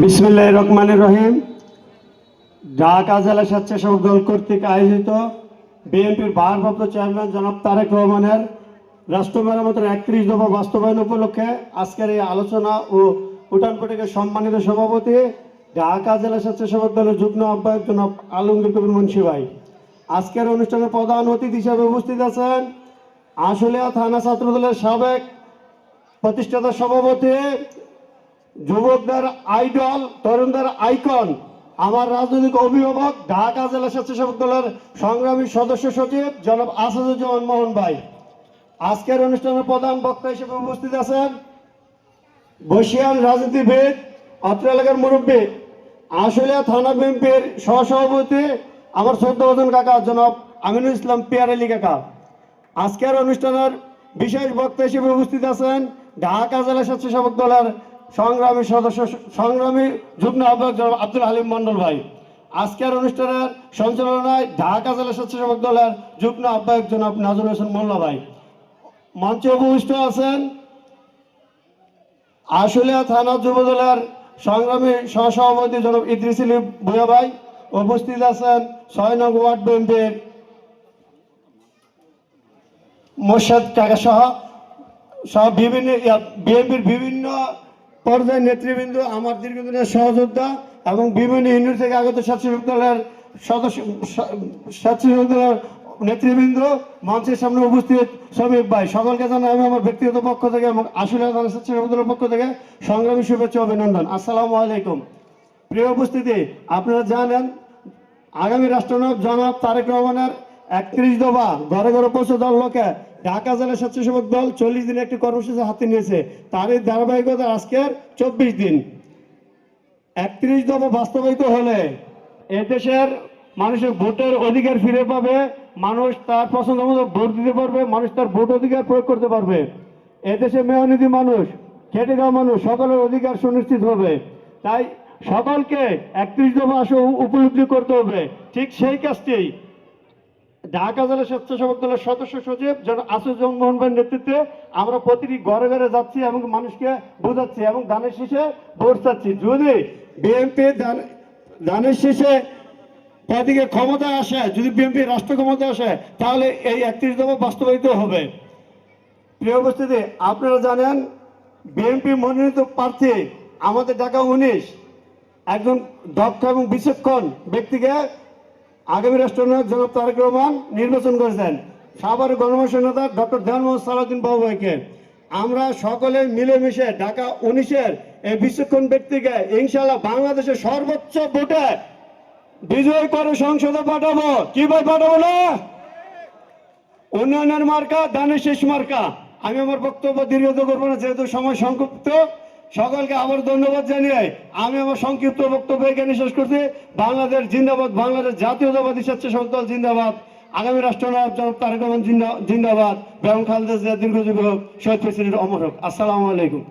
বিসমুল্লাহ রহমানের রহিম। ঢাকা জেলা স্বেচ্ছাসেবক দল কর্তৃক আয়োজিত বিএনপির ভারপ্রাপ্ত চেয়ারম্যান জনাব তারেক রহমানের রাষ্ট্র মেরামতের একত্রিশ দফা বাস্তবায়ন উপলক্ষে আজকের এই আলোচনা ও উঠান সম্মানিত সভাপতি ঢাকা জেলা স্বেচ্ছাসেবক দলের যুগ্ম আহ্বায়ক জনাব আলমগীর কবির মুন্সি ভাই। আজকের অনুষ্ঠানে প্রধান অতিথি হিসাবে উপস্থিত আছেন আশুলিয়া থানা ছাত্রদলের সাবেক প্রতিষ্ঠাতা সভাপতি যুবকদের আইডল, তরুণদের আইকন। আমার রাজনৈতিক অভিভাবক, ঢাকা জেলা স্বেচ্ছাসেবক দলের সংগ্রামী সদস্য সচিব, জনাব আসাদুজ্জামান মোহন ভাই। আজকের অনুষ্ঠানের প্রধান বক্তা হিসেবে উপস্থিত আছেন বসিয়ান রাজনীতিবিদ, অত্র এলাকার মুরব্বী, আশুলিয়া থানা বিএনপির সহসভাপতি, আমার বজন কাকা, জনাব আমিনুল ইসলাম পিয়ার আলী কাকা। আজকের অনুষ্ঠানের বিশেষ বক্তা হিসেবে উপস্থিত আছেন ঢাকা জেলা স্বেচ্ছাসেবক দলের সংগ্রামী সদস্য, সংগ্রামী যুগ্ম আহ্বায়ক জনাব আব্দুল হালিম মন্ডল ভাই। আজকের অনুষ্ঠানের সঞ্চালনায় ঢাকা জেলা স্বেচ্ছাসেবক দলের যুগ্ম আহ্বায়ক জনাব নাজুল হোসেন মোল্লা ভাই। মঞ্চে উপবিষ্ট আছেন আশুলিয়া থানা যুব দলের সংগ্রামী সহসভাপতি জনাব ইদ্রিস আলী ভূয়া ভাই। উপস্থিত আছেন ছয় নং ওয়ার্ড বিএনপির মোর্শেদ সহ সহ বিভিন্ন বিএনপির বিভিন্ন পর্যায়ের নেতৃবৃন্দ, আমার দীর্ঘদিনের সহযোদ্ধা এবং বিভিন্ন ইউনিট থেকে আগত দলের সদস্য দলের নেতৃবৃন্দ, মঞ্চের সামনে উপস্থিত শ্রমিক ভাই, সকলকে জানাই আমি আমার ব্যক্তিগত পক্ষ থেকে এবং স্বেচ্ছাসেবক দলের পক্ষ থেকে সংগ্রামী শুভেচ্ছা অভিনন্দন। আসসালামু আলাইকুম। প্রিয় উপস্থিতি, আপনারা জানেন, আগামী রাষ্ট্রনায়ক জনাব তারেক রহমানের একত্রিশ দফা ঘরে ঘরে পৌঁছে দল লোকে ঢাকা জেলা স্বেচ্ছাসেবক দল চল্লিশ দিনে একটি কর্মসূচি হাতে নিয়েছে। তারই ধারাবাহিকতা আজকের চব্বিশ দিন। একত্রিশ দফা বাস্তবায়িত হলে এদেশের মানুষের ভোটের অধিকার ফিরে পাবে, মানুষ তার পছন্দ মতো ভোট দিতে পারবে, মানুষ তার ভোট অধিকার প্রয়োগ করতে পারবে। এদেশে মেয়নীতি মানুষ, খেটে খাওয়া মানুষ সকলের অধিকার সুনিশ্চিত হবে। তাই সকলকে একত্রিশ দফা আসে উপলব্ধি করতে হবে। ঠিক সেই কাজটি ঢাকা জেলা স্বেচ্ছাসেবক দলের সদস্য সচিব জন আসুজ্জন মোহন ভাইয়ের নেতৃত্বে আমরা প্রতিটি ঘরে ঘরে যাচ্ছি এবং মানুষকে বোঝাচ্ছি এবং ধানের শীষে ভোট চাচ্ছি। যদি বিএনপি ধানের শীষে এদিকে ক্ষমতা আসে, যদি বিএনপি রাষ্ট্র ক্ষমতা আসে, তাহলে এই একত্রিশ দফা বাস্তবায়িত হবে। প্রিয় উপস্থিতি, আপনারা জানেন বিএনপি মনোনীত প্রার্থী আমাদের ঢাকা উনিশ। একজন দক্ষ এবং বিচক্ষণ ব্যক্তিকে আগামী রাষ্ট্রনায়ক জনাব তারেক রহমান নির্বাচন করেছেন। সাভারের গণমানুষ নেতা ডক্টর দেওয়ান মোহাম্মদ সালাউদ্দিন বাবু ভাইকে আমরা সকলে মিলেমিশে ঢাকা উনিশের এই বিচক্ষণ ব্যক্তিকে ইনশাল্লাহ বাংলাদেশের সর্বোচ্চ ভোটে বিজয় করে সংসদে পাঠাবো। কি ভাই পাঠাবো না? উন্নয়নের মার্কা, দানের শেষ মার্কা। আমি আমার বক্তব্য দীর্ঘত করব না, যেহেতু সময় সংক্ষিপ্ত। সকলকে আবার ধন্যবাদ জানিয়ে আমি আমার সংক্ষিপ্ত বক্তব্য এখানে শেষ করছি। বাংলাদেশ জিন্দাবাদ, বাংলাদেশ জাতীয়তাবাদী স্বেচ্ছাসেবক দল জিন্দাবাদ। আগামী রাষ্ট্রনায়ক জনাব তারেক রহমান জিন্দাবাদ। বেগম খালেদা জিয়া দীর্ঘজীবী হোক, শহীদ প্রেসিডেন্ট অমর হোক। আসসালামু আলাইকুম।